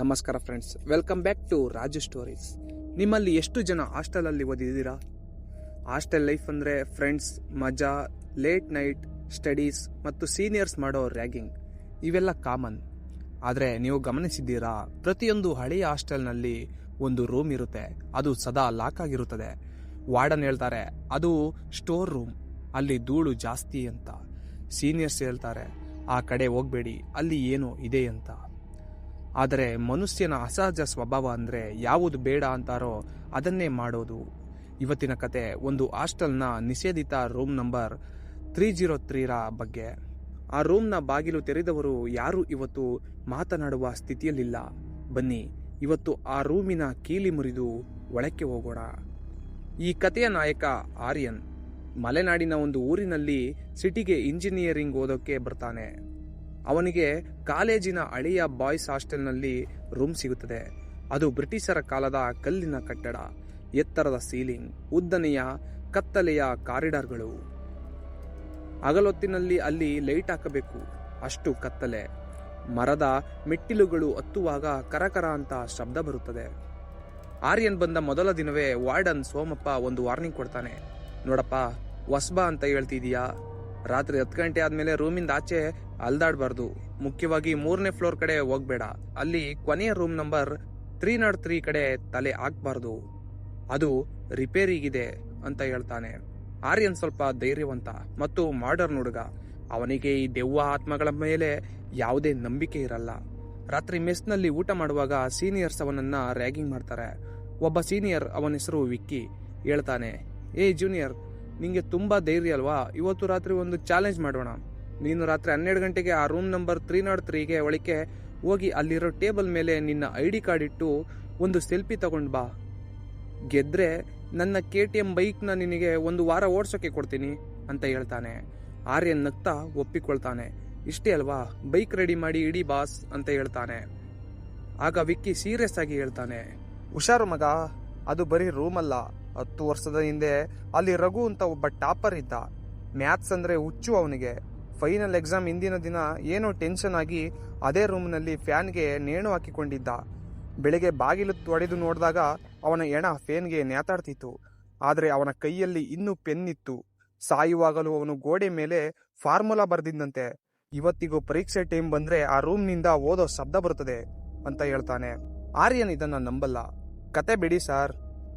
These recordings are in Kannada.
ನಮಸ್ಕಾರ friends welcome back to Raju stories ನಿಮ್ಮಲ್ಲಿ ಎಷ್ಟು ಜನ ಹಾಸ್ಟೆಲಲ್ಲಿ ಓದಿದ್ದೀರಾ? ಹಾಸ್ಟೆಲ್ ಲೈಫ್ ಅಂದರೆ ಫ್ರೆಂಡ್ಸ್ ಮಜಾ ಲೇಟ್ ನೈಟ್ ಸ್ಟಡೀಸ್ ಮತ್ತು ಸೀನಿಯರ್ಸ್ ಮಾಡೋ ರ್ಯಾಗಿಂಗ್ ಇವೆಲ್ಲ ಕಾಮನ್ ಆದರೆ ನೀವು ಗಮನಿಸಿದ್ದೀರಾ, ಪ್ರತಿಯೊಂದು ಹಳೆಯ ಹಾಸ್ಟೆಲ್ನಲ್ಲಿ ಒಂದು ರೂಮ್ ಇರುತ್ತೆ. ಅದು ಸದಾ ಲಾಕ್ ಆಗಿರುತ್ತದೆ. ವಾರ್ಡನ್ ಹೇಳ್ತಾರೆ, ಅದು ಸ್ಟೋರ್ ರೂಮ್ ಅಲ್ಲಿ ಧೂಳು ಜಾಸ್ತಿ ಅಂತ. ಸೀನಿಯರ್ಸ್ ಹೇಳ್ತಾರೆ, ಆ ಕಡೆ ಹೋಗಬೇಡಿ, ಅಲ್ಲಿ ಏನೋ ಇದೆ ಅಂತ. ಆದರೆ ಮನುಷ್ಯನ ಅಸಹಜ ಸ್ವಭಾವ ಅಂದರೆ ಯಾವುದು ಬೇಡ ಅಂತಾರೋ ಅದನ್ನೇ ಮಾಡೋದು. ಇವತ್ತಿನ ಕತೆ ಒಂದು ಹಾಸ್ಟೆಲ್ನ ನಿಷೇಧಿತ ರೂಮ್ ನಂಬರ್ ತ್ರೀ ಜೀರೋ ತ್ರೀರ ಬಗ್ಗೆ. ಆ ರೂಮ್ನ ಬಾಗಿಲು ತೆರೆದವರು ಯಾರೂ ಇವತ್ತು ಮಾತನಾಡುವ ಸ್ಥಿತಿಯಲ್ಲಿಲ್ಲ. ಬನ್ನಿ, ಇವತ್ತು ಆ ರೂಮಿನ ಕೀಲಿ ಮುರಿದು ಒಳಕ್ಕೆ ಹೋಗೋಣ. ಈ ಕಥೆಯ ನಾಯಕ ಆರ್ಯನ್ ಮಲೆನಾಡಿನ ಒಂದು ಊರಿನಲ್ಲಿ ಸಿಟಿಗೆ ಇಂಜಿನಿಯರಿಂಗ್ ಓದೋಕ್ಕೆ ಬರ್ತಾನೆ. ಅವನಿಗೆ ಕಾಲೇಜಿನ ಹಳೆಯ ಬಾಯ್ಸ್ ಹಾಸ್ಟೆಲ್ನಲ್ಲಿ ರೂಮ್ ಸಿಗುತ್ತದೆ. ಅದು ಬ್ರಿಟಿಷರ ಕಾಲದ ಕಲ್ಲಿನ ಕಟ್ಟಡ, ಎತ್ತರದ ಸೀಲಿಂಗ್, ಉದ್ದನೆಯ ಕತ್ತಲೆಯ ಕಾರಿಡಾರ್ಗಳು. ಅಗಲೊತ್ತಿನಲ್ಲಿ ಅಲ್ಲಿ ಲೈಟ್ ಹಾಕಬೇಕು, ಅಷ್ಟು ಕತ್ತಲೆ. ಮರದ ಮೆಟ್ಟಿಲುಗಳು ಹತ್ತುವಾಗ ಕರಕರ ಅಂತ ಶಬ್ದ ಬರುತ್ತದೆ. ಆರ್ಯನ್ ಬಂದ ಮೊದಲ ದಿನವೇ ವಾರ್ಡನ್ ಸೋಮಪ್ಪ ಒಂದು ವಾರ್ನಿಂಗ್ ಕೊಡ್ತಾನೆ. ನೋಡಪ್ಪ, ಹೊಸ್ಬಾ ಅಂತ ಹೇಳ್ತಿದೀಯಾ? ರಾತ್ರಿ ಹತ್ತು ಗಂಟೆ ಆದ್ಮೇಲೆ ರೂಮಿಂದ ಆಚೆ ಅಲ್ದಾಡ್ಬಾರ್ದು. ಮುಖ್ಯವಾಗಿ ಮೂರನೇ ಫ್ಲೋರ್ ಕಡೆ ಹೋಗ್ಬೇಡ. ಅಲ್ಲಿ ಕೊನೆಯ room number three nought three ಕಡೆ ತಲೆ ಹಾಕ್ಬಾರ್ದು. ಅದು ರಿಪೇರಿಗಿದೆ ಅಂತ ಹೇಳ್ತಾನೆ. ಆರ್ಯನ್ ಸ್ವಲ್ಪ ಧೈರ್ಯವಂತ ಮತ್ತು ಮಾಡರ್ನ್ ಹುಡುಗ. ಅವನಿಗೆ ಈ ದೆವ್ವ ಆತ್ಮಗಳ ಮೇಲೆ ಯಾವುದೇ ನಂಬಿಕೆ ಇರಲ್ಲ. ರಾತ್ರಿ ಮೆಸ್ನಲ್ಲಿ ಊಟ ಮಾಡುವಾಗ ಸೀನಿಯರ್ಸ್ ಅವನನ್ನ ರ್ಯಾಗಿಂಗ್ ಮಾಡ್ತಾರೆ. ಒಬ್ಬ ಸೀನಿಯರ್ ಅವನ ಹೆಸರು ವಿಕ್ಕಿ. ಹೇಳ್ತಾನೆ, ಏ, ಜೂನಿಯರ್ ನಿಂಗೆ ತುಂಬ ಧೈರ್ಯ ಅಲ್ವಾ? ಇವತ್ತು ರಾತ್ರಿ ಒಂದು ಚಾಲೆಂಜ್ ಮಾಡೋಣ. ನೀನು ರಾತ್ರಿ ಹನ್ನೆರಡು ಗಂಟೆಗೆ ಆ ರೂಮ್ ನಂಬರ್ ತ್ರೀ ನಾಟ್ ತ್ರೀಗೆ ಒಳಕ್ಕೆ ಹೋಗಿ ಅಲ್ಲಿರೋ ಟೇಬಲ್ ಮೇಲೆ ನಿನ್ನ ಐ ಡಿ ಕಾರ್ಡ್ ಇಟ್ಟು ಒಂದು ಸೆಲ್ಫಿ ತಗೊಂಡು ಬಾ. ಗೆದ್ರೆ ನನ್ನ ಕೆ ಟಿ ಎಂ ಬೈಕ್ನ ನಿನಗೆ ಒಂದು ವಾರ ಓಡಿಸೋಕೆ ಕೊಡ್ತೀನಿ ಅಂತ ಹೇಳ್ತಾನೆ. ಆರ್ಯನ್ ನಗ್ತಾ ಒಪ್ಪಿಕೊಳ್ತಾನೆ. ಇಷ್ಟೇ ಅಲ್ವಾ? ಬೈಕ್ ರೆಡಿ ಮಾಡಿ ಇಡಿ ಬಾಸ್ ಅಂತ ಹೇಳ್ತಾನೆ. ಆಗ ವಿಕ್ಕಿ ಸೀರಿಯಸ್ ಆಗಿ ಹೇಳ್ತಾನೆ, ಹುಷಾರು ಮಗ, ಅದು ಬರೀ ರೂಮ್ ಅಲ್ಲ. ಹತ್ತು ವರ್ಷದ ಹಿಂದೆ ಅಲ್ಲಿ ರಘು ಅಂತ ಒಬ್ಬ ಟಾಪರ್ ಇದ್ದ. ಮ್ಯಾಥ್ಸ್ ಅಂದ್ರೆ ಹುಚ್ಚು ಅವನಿಗೆ. ಫೈನಲ್ ಎಕ್ಸಾಮ್ ಹಿಂದಿನ ದಿನ ಏನೋ ಟೆನ್ಷನ್ ಆಗಿ ಅದೇ ರೂಮ್ನಲ್ಲಿ ಫ್ಯಾನ್ಗೆ ನೇಣು ಹಾಕಿಕೊಂಡಿದ್ದ. ಬೆಳಿಗ್ಗೆ ಬಾಗಿಲು ತೊಡೆದು ನೋಡಿದಾಗ ಅವನ ಎಣ ಫ್ಯಾನ್ಗೆ ನೇತಾಡ್ತಿತ್ತು ಆದರೆ ಅವನ ಕೈಯಲ್ಲಿ ಇನ್ನೂ ಪೆನ್ ಇತ್ತು. ಸಾಯುವಾಗಲೂ ಅವನು ಗೋಡೆ ಮೇಲೆ ಫಾರ್ಮುಲಾ ಬರೆದಿದ್ದಂತೆ. ಇವತ್ತಿಗೂ ಪರೀಕ್ಷೆ ಟೈಮ್ ಬಂದ್ರೆ ಆ ರೂಮ್ನಿಂದ ಓದೋ ಶಬ್ದ ಬರುತ್ತದೆ ಅಂತ ಹೇಳ್ತಾನೆ. ಆರ್ಯನ್ ಇದನ್ನ ನಂಬಲ್ಲ. ಕತೆ ಬಿಡಿ ಸಾರ್.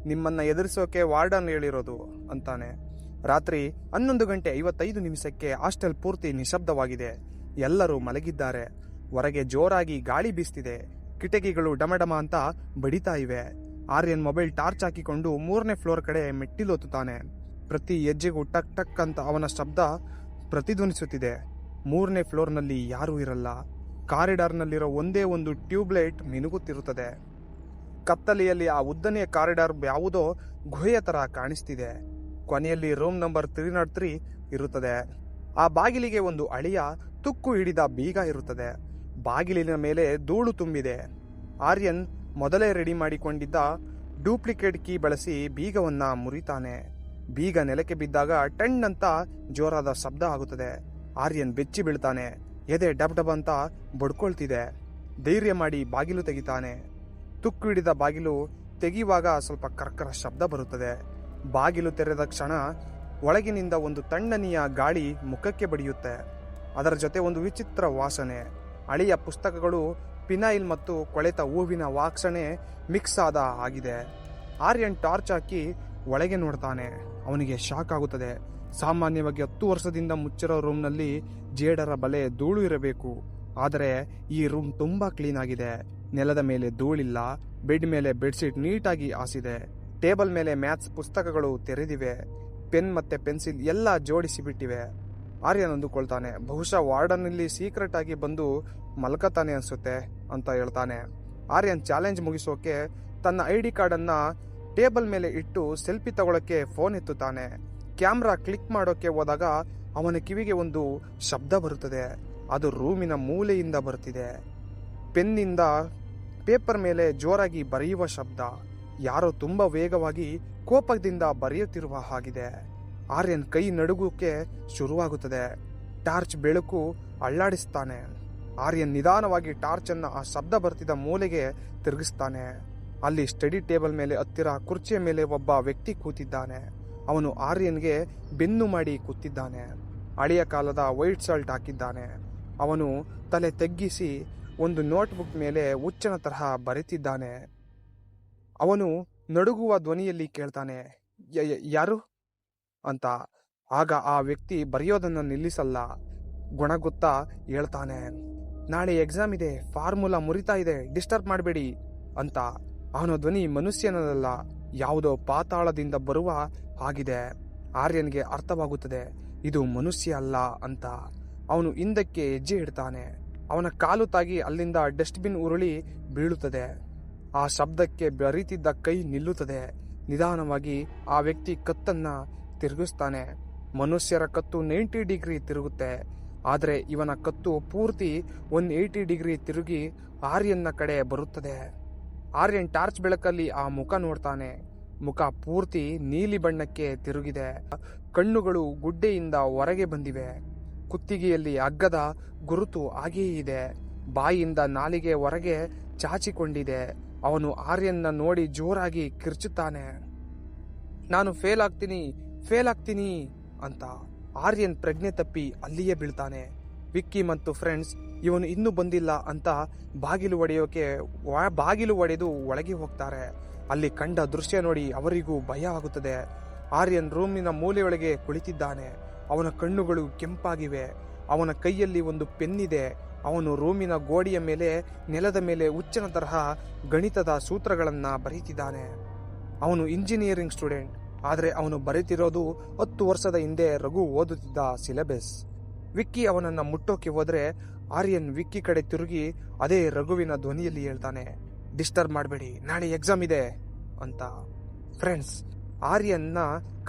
ನಿಮ್ಮನ್ನ ಎದುರಿಸೋಕೆ ವಾರ್ಡನ್ ಹೇಳಿರೋದು ಅಂತಾನೆ. ರಾತ್ರಿ ಹನ್ನೊಂದು ಗಂಟೆ ಐವತ್ತೈದು ನಿಮಿಷಕ್ಕೆ ಹಾಸ್ಟೆಲ್ ಪೂರ್ತಿ ನಿಶಬ್ದವಾಗಿದೆ. ಎಲ್ಲರೂ ಮಲಗಿದ್ದಾರೆ. ಹೊರಗೆ ಜೋರಾಗಿ ಗಾಳಿ ಬೀಸ್ತಿದೆ. ಕಿಟಕಿಗಳು ಡಮಡಮ ಅಂತ ಬಡಿತಾ ಇವೆ. ಆರ್ಯನ್ ಮೊಬೈಲ್ ಟಾರ್ಚ್ ಹಾಕಿಕೊಂಡು ಮೂರನೇ ಫ್ಲೋರ್ ಕಡೆ ಮೆಟ್ಟಿಲೋತುತ್ತಾನೆ. ಪ್ರತಿ ಹೆಜ್ಜೆಗೂ ಟಕ್ ಟಕ್ ಅಂತ ಅವನ ಶಬ್ದ ಪ್ರತಿಧ್ವನಿಸುತ್ತಿದೆ. ಮೂರನೇ ಫ್ಲೋರ್ನಲ್ಲಿ ಯಾರೂ ಇರಲ್ಲ. ಕಾರಿಡಾರ್ನಲ್ಲಿರೋ ಒಂದೇ ಒಂದು ಟ್ಯೂಬ್ಲೈಟ್ ಮಿನುಗುತ್ತಿರುತ್ತದೆ. ಕತ್ತಲೆಯಲ್ಲಿ ಆ ಉದ್ದನೆಯ ಕಾರಿಡಾರ್ ಯಾವುದೋ ಗುಹೆಯ ತರ ಕಾಣಿಸ್ತಿದೆ. ಕೊನೆಯಲ್ಲಿ room number three nought three ಇರುತ್ತದೆ. ಆ ಬಾಗಿಲಿಗೆ ಒಂದು ಅಳಿಯ ತುಕ್ಕು ಹಿಡಿದ ಬೀಗ ಇರುತ್ತದೆ. ಬಾಗಿಲಿನ ಮೇಲೆ ಧೂಳು ತುಂಬಿದೆ. ಆರ್ಯನ್ ಮೊದಲೇ ರೆಡಿ ಮಾಡಿಕೊಂಡಿದ್ದ ಡೂಪ್ಲಿಕೇಟ್ ಕೀ ಬಳಸಿ ಬೀಗವನ್ನ ಮುರಿತಾನೆ. ಬೀಗ ನೆಲಕ್ಕೆ ಬಿದ್ದಾಗ ಟಣ್ ಅಂತ ಜೋರಾದ ಶಬ್ದ ಆಗುತ್ತದೆ. ಆರ್ಯನ್ ಬೆಚ್ಚಿ ಬೀಳ್ತಾನೆ. ಎದೆ ಡಬ್ ಡಬ್ ಅಂತ ಬಡ್ಕೊಳ್ತಿದೆ. ಧೈರ್ಯ ಮಾಡಿ ಬಾಗಿಲು ತೆಗಿತಾನೆ. ತುಕ್ಕು ಹಿಡಿದ ಬಾಗಿಲು ತೆಗೆಯುವಾಗ ಸ್ವಲ್ಪ ಕರ್ಕರ ಶಬ್ದ ಬರುತ್ತದೆ. ಬಾಗಿಲು ತೆರೆದ ಕ್ಷಣ ಒಳಗಿನಿಂದ ಒಂದು ತಣ್ಣನೆಯ ಗಾಳಿ ಮುಖಕ್ಕೆ ಬಡಿಯುತ್ತೆ. ಅದರ ಜೊತೆ ಒಂದು ವಿಚಿತ್ರ ವಾಸನೆ. ಹಳೆಯ ಪುಸ್ತಕಗಳು ಪಿನಾಯಿಲ್ ಮತ್ತು ಕೊಳೆತ ಹೂವಿನ ವಾಸನೆ ಮಿಕ್ಸ್ ಆದ ಆಗಿದೆ. ಆರ್ಯನ್ ಟಾರ್ಚ್ ಹಾಕಿ ಒಳಗೆ ನೋಡ್ತಾನೆ. ಅವನಿಗೆ ಶಾಕ್ ಆಗುತ್ತದೆ. ಸಾಮಾನ್ಯವಾಗಿ ಹತ್ತು ವರ್ಷದಿಂದ ಮುಚ್ಚಿರೋ ರೂಮ್ನಲ್ಲಿ ಜೇಡರ ಬಲೆ ಧೂಳು ಇರಬೇಕು. ಆದರೆ ಈ ರೂಮ್ ತುಂಬಾ ಕ್ಲೀನ್ ಆಗಿದೆ. ನೆಲದ ಮೇಲೆ ಧೂಳಿಲ್ಲ, ಬೆಡ್ ಮೇಲೆ ಬೆಡ್ಶೀಟ್ ನೀಟಾಗಿ ಹಾಸಿದೆ, ಟೇಬಲ್ ಮೇಲೆ ಮ್ಯಾಥ್ಸ್ ಪುಸ್ತಕಗಳು ತೆರೆದಿವೆ, ಪೆನ್ ಮತ್ತೆ ಪೆನ್ಸಿಲ್ ಎಲ್ಲ ಜೋಡಿಸಿ ಬಿಟ್ಟಿವೆ ಆರ್ಯನ್ ಅಂದುಕೊಳ್ತಾನೆ, ಬಹುಶಃ ವಾರ್ಡನ್ ಇಲ್ಲಿ ಸೀಕ್ರೆಟ್ ಆಗಿ ಬಂದು ಮಲ್ಕತಾನೆ ಅನ್ಸುತ್ತೆ ಅಂತ ಹೇಳ್ತಾನೆ. ಆರ್ಯನ್ ಚಾಲೆಂಜ್ ಮುಗಿಸೋಕೆ ತನ್ನ ಐ ಡಿ ಕಾರ್ಡ್ ಅನ್ನ ಟೇಬಲ್ ಮೇಲೆ ಇಟ್ಟು ಸೆಲ್ಫಿ ತಗೊಳಕ್ಕೆ ಫೋನ್ ಎತ್ತುತ್ತಾನೆ. ಕ್ಯಾಮ್ರಾ ಕ್ಲಿಕ್ ಮಾಡೋಕೆ ಹೋದಾಗ ಅವನ ಕಿವಿಗೆ ಒಂದು ಶಬ್ದ ಬರುತ್ತದೆ. ಅದು ರೂಮಿನ ಮೂಲೆಯಿಂದ ಬರುತ್ತಿದೆ ಪೆನ್ನಿಂದ ಪೇಪರ್ ಮೇಲೆ ಜೋರಾಗಿ ಬರೆಯುವ ಶಬ್ದ ಯಾರೋ ತುಂಬ ವೇಗವಾಗಿ ಕೋಪದಿಂದ ಬರೆಯುತ್ತಿರುವ ಹಾಗಿದೆ. ಆರ್ಯನ್ ಕೈ ನಡುಗೋಕೆ ಶುರುವಾಗುತ್ತದೆ. ಟಾರ್ಚ್ ಬೆಳಕು ಅಳ್ಳಾಡಿಸ್ತಾನೆ. ಆರ್ಯನ್ ನಿಧಾನವಾಗಿ ಟಾರ್ಚ್ ಅನ್ನ ಆ ಶಬ್ದ ಬರ್ತಿದ್ದ ಮೂಲೆಗೆ ತಿರುಗಿಸ್ತಾನೆ. ಅಲ್ಲಿ ಸ್ಟಡಿ ಟೇಬಲ್ ಮೇಲೆ ಹತ್ತಿರ ಕುರ್ಚಿಯ ಮೇಲೆ ಒಬ್ಬ ವ್ಯಕ್ತಿ ಕೂತಿದ್ದಾನೆ. ಅವನು ಆರ್ಯನ್ಗೆ ಬೆನ್ನು ಮಾಡಿ ಕೂತಿದ್ದಾನೆ. ಹಳೆಯ ಕಾಲದ ವೈಟ್ ಸಾಲ್ಟ್ ಹಾಕಿದ್ದಾನೆ. ಅವನು ತಲೆ ತಗ್ಗಿಸಿ ಒಂದು ನೋಟ್ಬುಕ್ ಮೇಲೆ ಹುಚ್ಚನ ತರಹ ಬರೆತಿದ್ದಾನೆ. ಅವನು ನಡುಗುವ ಧ್ವನಿಯಲ್ಲಿ ಕೇಳ್ತಾನೆ, "ಯ- ಯ- ಯಾರು? ಅಂತ. ಆಗ ಆ ವ್ಯಕ್ತಿ ಬರೆಯೋದನ್ನು ನಿಲ್ಲಿಸಲ್ಲ. ಗುಣಗುತ್ತಾ ಹೇಳ್ತಾನೆ, ನಾಳೆ ಎಕ್ಸಾಮ್ ಇದೆ ಫಾರ್ಮುಲಾ ಮುರಿತಾ ಇದೆ ಡಿಸ್ಟರ್ಬ್ ಮಾಡಬೇಡಿ ಅಂತ. ಅವನ ಧ್ವನಿ ಮನುಷ್ಯನದಲ್ಲ, ಯಾವುದೋ ಪಾತಾಳದಿಂದ ಬರುವ ಹಾಗಿದೆ. ಆರ್ಯನ್ಗೆ ಅರ್ಥವಾಗುತ್ತದೆ, ಇದು ಮನುಷ್ಯ ಅಲ್ಲ ಅಂತ. ಅವನು ಹಿಂದಕ್ಕೆ ಹೆಜ್ಜೆ ಇಡ್ತಾನೆ. ಅವನ ಕಾಲು ತಾಗಿ ಅಲ್ಲಿಂದ ಡಸ್ಟ್ಬಿನ್ ಉರುಳಿ ಬೀಳುತ್ತದೆ. ಆ ಶಬ್ದಕ್ಕೆ ಬರೀತಿದ್ದ ಕೈ ನಿಲ್ಲುತ್ತದೆ. ನಿಧಾನವಾಗಿ ಆ ವ್ಯಕ್ತಿ ಕತ್ತನ್ನ ತಿರುಗಿಸ್ತಾನೆ. ಮನುಷ್ಯರ ಕತ್ತು ನೈಂಟಿ ಡಿಗ್ರಿ ತಿರುಗುತ್ತೆ. ಆದರೆ ಇವನ ಕತ್ತು ಪೂರ್ತಿ ಒನ್ ಏಯ್ಟಿ ಡಿಗ್ರಿ ತಿರುಗಿ ಆರ್ಯನ್ನ ಕಡೆ ಬರುತ್ತದೆ. ಆರ್ಯನ್ ಟಾರ್ಚ್ ಬೆಳಕಲ್ಲಿ ಆ ಮುಖ ನೋಡ್ತಾನೆ. ಮುಖ ಪೂರ್ತಿ ನೀಲಿ ಬಣ್ಣಕ್ಕೆ ತಿರುಗಿದೆ. ಕಣ್ಣುಗಳು ಗುಡ್ಡೆಯಿಂದ ಹೊರಗೆ ಬಂದಿವೆ. ಕುತ್ತಿಗೆಯಲ್ಲಿ ಅಗ್ಗದ ಗುರುತು ಹಾಗೆಯೇ ಇದೆ. ಬಾಯಿಯಿಂದ ನಾಲಿಗೆ ಹೊರಗೆ ಚಾಚಿಕೊಂಡಿದೆ. ಅವನು ಆರ್ಯನ್ನ ನೋಡಿ ಜೋರಾಗಿ ಕಿರ್ಚುತ್ತಾನೆ. ನಾನು ಫೇಲ್ ಆಗ್ತೀನಿ ಫೇಲ್ ಆಗ್ತೀನಿ ಅಂತ ಆರ್ಯನ್ ಪ್ರಜ್ಞೆ ತಪ್ಪಿ ಅಲ್ಲಿಯೇ ಬೀಳ್ತಾನೆ. ವಿಕ್ಕಿ ಮತ್ತು ಫ್ರೆಂಡ್ಸ್, ಇವನು ಇನ್ನೂ ಬಂದಿಲ್ಲ ಅಂತ ಬಾಗಿಲು ಒಡೆಯೋಕೆ ಬಾಗಿಲು ಒಡೆದು ಒಳಗೆ ಹೋಗ್ತಾರೆ. ಅಲ್ಲಿ ಕಂಡ ದೃಶ್ಯ ನೋಡಿ ಅವರಿಗೂ ಭಯ ಆಗುತ್ತದೆ. ಆರ್ಯನ್ ರೂಮಿನ ಮೂಲೆಯೊಳಗೆ ಕುಳಿತಿದ್ದಾನೆ. ಅವನ ಕಣ್ಣುಗಳು ಕೆಂಪಾಗಿವೆ, ಅವನ ಕೈಯಲ್ಲಿ ಒಂದು ಪೆನ್ನಿದೆ. ಅವನು ರೂಮಿನ ಗೋಡೆಯ ಮೇಲೆ, ನೆಲದ ಮೇಲೆ ಹುಚ್ಚನ ತರಹ ಗಣಿತದ ಸೂತ್ರಗಳನ್ನು ಬರೀತಿದ್ದಾನೆ ಅವನು ಇಂಜಿನಿಯರಿಂಗ್ ಸ್ಟೂಡೆಂಟ್, ಆದರೆ ಅವನು ಬರೀತಿರೋದು ಹತ್ತು ವರ್ಷದ ಹಿಂದೆ ರಘು ಓದುತ್ತಿದ್ದ ಸಿಲೆಬಸ್. ವಿಕ್ಕಿ ಅವನನ್ನ ಮುಟ್ಟೋಕೆ ಹೋದ್ರೆ ಆರ್ಯನ್ ವಿಕ್ಕಿ ಕಡೆ ತಿರುಗಿ ಅದೇ ರಘುವಿನ ಧ್ವನಿಯಲ್ಲಿ ಹೇಳ್ತಾನೆ, ಡಿಸ್ಟರ್ಬ್ ಮಾಡಬೇಡಿ, ನಾಳೆ ಎಕ್ಸಾಮ್ ಇದೆ ಅಂತ. ಫ್ರೆಂಡ್ಸ್, ಆರ್ಯನ್ನ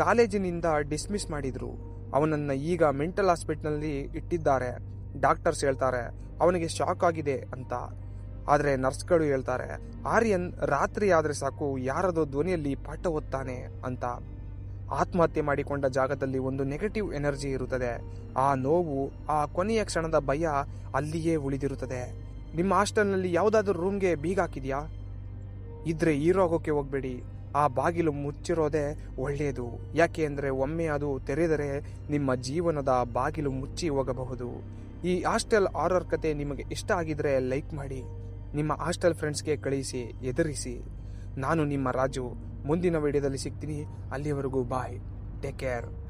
ಕಾಲೇಜಿನಿಂದ ಡಿಸ್ಮಿಸ್ ಮಾಡಿದ್ರು. ಅವನನ್ನ ಈಗ ಮೆಂಟಲ್ ಹಾಸ್ಪಿಟ್ಲಲ್ಲಿ ಇಟ್ಟಿದ್ದಾರೆ. ಡಾಕ್ಟರ್ಸ್ ಹೇಳ್ತಾರೆ, ಅವನಿಗೆ ಶಾಕ್ ಆಗಿದೆ ಅಂತ. ಆದರೆ ನರ್ಸ್ಗಳು ಹೇಳ್ತಾರೆ, ಆರ್ಯನ್ ರಾತ್ರಿ ಆದ್ರೆ ಸಾಕು, ಯಾರದೋ ಧ್ವನಿಯಲ್ಲಿ ಪಾಠ ಓದ್ತಾನೆ ಅಂತ. ಆತ್ಮಹತ್ಯೆ ಮಾಡಿಕೊಂಡ ಜಾಗದಲ್ಲಿ ಒಂದು ನೆಗೆಟಿವ್ ಎನರ್ಜಿ ಇರುತ್ತದೆ. ಆ ನೋವು, ಆ ಕೊನೆಯ ಕ್ಷಣದ ಭಯ ಅಲ್ಲಿಯೇ ಉಳಿದಿರುತ್ತದೆ. ನಿಮ್ಮ ಹಾಸ್ಟೆಲ್ನಲ್ಲಿ ಯಾವುದಾದ್ರೂ ರೂಮ್ಗೆ ಬೀಗ ಹಾಕಿದ್ಯಾ? ಇದ್ರೆ ಹೀರೋಗೋಕೆ ಹೋಗ್ಬೇಡಿ. ಆ ಬಾಗಿಲು ಮುಚ್ಚಿರೋದೇ ಒಳ್ಳೆಯದು. ಯಾಕೆ ಅಂದರೆ ಒಮ್ಮೆ ಅದು ತೆರೆದರೆ ನಿಮ್ಮ ಜೀವನದ ಬಾಗಿಲು ಮುಚ್ಚಿ ಹೋಗಬಹುದು. ಈ ಹಾಸ್ಟೆಲ್ ಆರರ್ ಕತೆ ನಿಮಗೆ ಇಷ್ಟ ಆಗಿದ್ರೆ ಲೈಕ್ ಮಾಡಿ. ನಿಮ್ಮ ಹಾಸ್ಟೆಲ್ ಫ್ರೆಂಡ್ಸ್ಗೆ ಕಳಿಸಿ, ಎದುರಿಸಿ. ನಾನು ನಿಮ್ಮ ರಾಜು. ಮುಂದಿನ ವಿಡಿಯೋದಲ್ಲಿ ಸಿಗ್ತೀನಿ. ಅಲ್ಲಿವರೆಗೂ ಬಾಯ್. Take care.